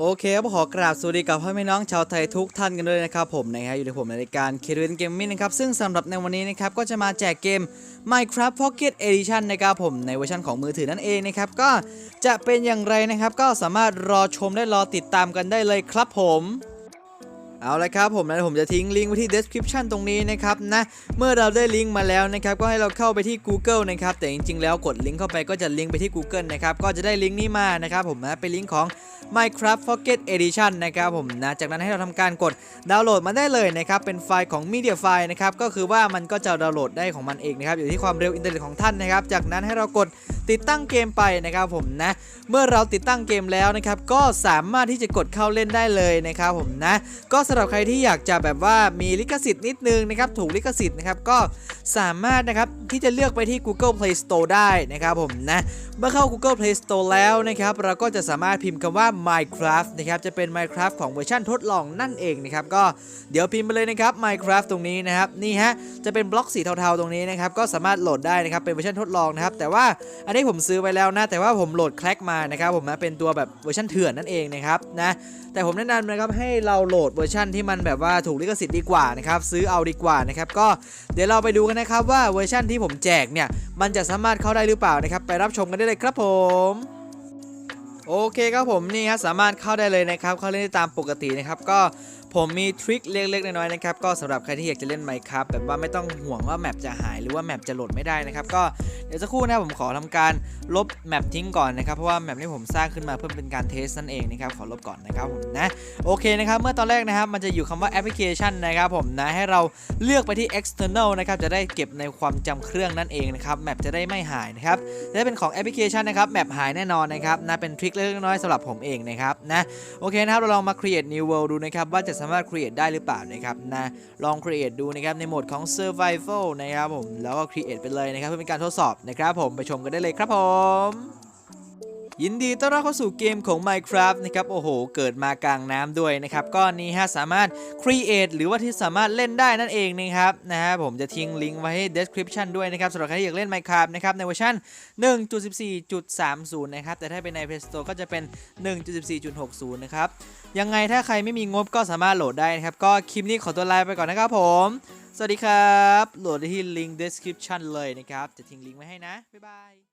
โอเคครับขอกราบสวัสดีกับพ่อแม่น้องชาวไทยทุกท่านกันด้วยนะครับผมนะครับอยู่ในผมในรายการ k ค r ร n Gaming นะครับซึ่งสำหรับในวันนี้นะครับก็จะมาแจกเกม Minecraft Pocket Edition นะครับผมในเวอร์ชันของมือถือนั่นเองนะครับก็จะเป็นอย่างไรนะครับ ก็สามารถรอชมและรอติดตามกันได้เลยครับผมเอาละครับผมนะผมจะทิ้งลิงก์ไว้ที่ description ตรงนี้นะครับนะเมื่อเราได้ลิงก์มาแล้วนะครับก็ให้เราเข้าไปที่ Google นะครับแต่จริงๆแล้วกดลิงก์เข้าไปก็จะลิงก์ไปที่ Google นะครับก็จะได้ลิงก์นี้มานะครับผมนะเป็นลิงก์ของ Minecraft Pocket Edition นะครับผมนะจากนั้นให้เราทำการกดดาวน์โหลดมาได้เลยนะครับเป็นไฟล์ของ Media File นะครับก็คือว่ามันก็จะดาวน์โหลดได้ของมันเองนะครับอยู่ที่ความเร็วอินเทอร์เน็ตของท่านนะครับจากนั้นให้เรากด ติดตั้งเกมไปนะครับผมนะ เมื่อเราติดตั้งเกมแล้วนะครับ ก็สามารถที่จะกดเข้าเล่นได้เลยนะครับผมนะ ก็สำหรับใครที่อยากจะแบบว่ามีลิขสิทธิ์นิดนึงนะครับ ถูกลิขสิทธิ์นะครับ ก็สามารถนะครับที่จะเลือกไปที่ Google Play Store ได้นะครับผมนะ เมื่อเข้า Google Play Store แล้วนะครับ เราก็จะสามารถพิมพ์คำว่า Minecraft นะครับ จะเป็น Minecraft ของเวอร์ชันทดลองนั่นเองนะครับ ก็เดี๋ยวพิมพ์ไปเลยนะครับ Minecraft ตรงนี้นะครับ นี่ฮะ จะเป็นบล็อกสีเทาๆตรงนี้นะครับ ก็สามารถโหลดได้นะครับ เป็นเวอร์ชันทดลองนะครับ แต่ว่าอันนี้ผมซื้อไว้แล้วนะ แต่ว่าผมโหลดแคลกมานะครับผมนะเป็นตัวแบบเวอร์ชันเถื่อนนั่นเองนะครับนะแต่ผมแนะนำนะครับให้เราโหลดเวอร์ชันที่มันแบบว่าถูกลิขสิทธิ์ดีกว่านะครับซื้อเอาดีกว่านะครับก็เดี๋ยวเราไปดูกันนะครับว่าเวอร์ชันที่ผมแจกเนี่ยมันจะสามารถเข้าได้หรือเปล่านะครับไปรับชมกันได้เลยครับผม โอเคครับผมนี่ครับสามารถเข้าได้เลยนะครับเข้าเล่นได้ตามปกตินะครับก็ผมมีทริคเล็กๆน้อยๆนะครับก็สำหรับใครที่อยากจะเล่น Minecraft แบบว่าไม่ต้องห่วงว่าแมปจะหายหรือว่าแมปจะโหลดไม่ได้นะครับก็เดี๋ยวสักครู่นะผมขอทำการลบแมปทิ้งก่อนนะครับเพราะว่าแมปนี้ผมสร้างขึ้นมาเพื่อเป็นการเทสนั่นเองนะครับขอลบก่อนนะครับผมนะโอเคนะครับเมื่อตอนแรกนะครับมันจะอยู่คำว่าแอปพลิเคชันนะครับผมนะให้เราเลือกไปที่ external นะครับจะได้เก็บในความจำเครื่องนั่นเองนะครับแมปจะได้ไม่หายนะครับจะได้เป็นของแอปพลิเคชันนะครับแมปหายแน่นอนนะครับนะเป็นทริคเล็กๆน้อยๆสำหรับผมเองนะครับนะโอเคนะครับเราลองมา create new world ดูนะครับว่าจะสามารถ create ได้หรือเปล่านะครับนะลอง create ดูนะครับในโหมดของ survival นะครับผมแล้วก็ create ไปเลยนะครับเพื่อเป็นการทดสอบนะครับผมไปชมกันได้เลยครับผม ยินดีต้อนรับเข้าสู่เกมของ Minecraft นะครับโอ้โห เกิดมากลางน้ำด้วยนะครับก็นี้ฮะสามารถ create หรือว่าที่สามารถเล่นได้นั่นเองนะครับนะฮะผมจะทิ้งลิงก์ไว้ให้ description ด้วยนะครับสำหรับใครที่อยากเล่น Minecraft นะครับในเวอร์ชัน1.14.30 นะครับ แต่ถ้าเป็นใน Play Store ก็จะเป็น 1.14.60 นะครับ ยังไงถ้าใครไม่มีงบก็สามารถโหลดได้นะครับ ก็คลิปนี้ขอตัวลาไปก่อนนะครับผม สวัสดีครับ โหลดได้ที่ลิงก์ description เลยนะครับ จะทิ้งลิงก์ไว้ให้นะ บ๊ายบาย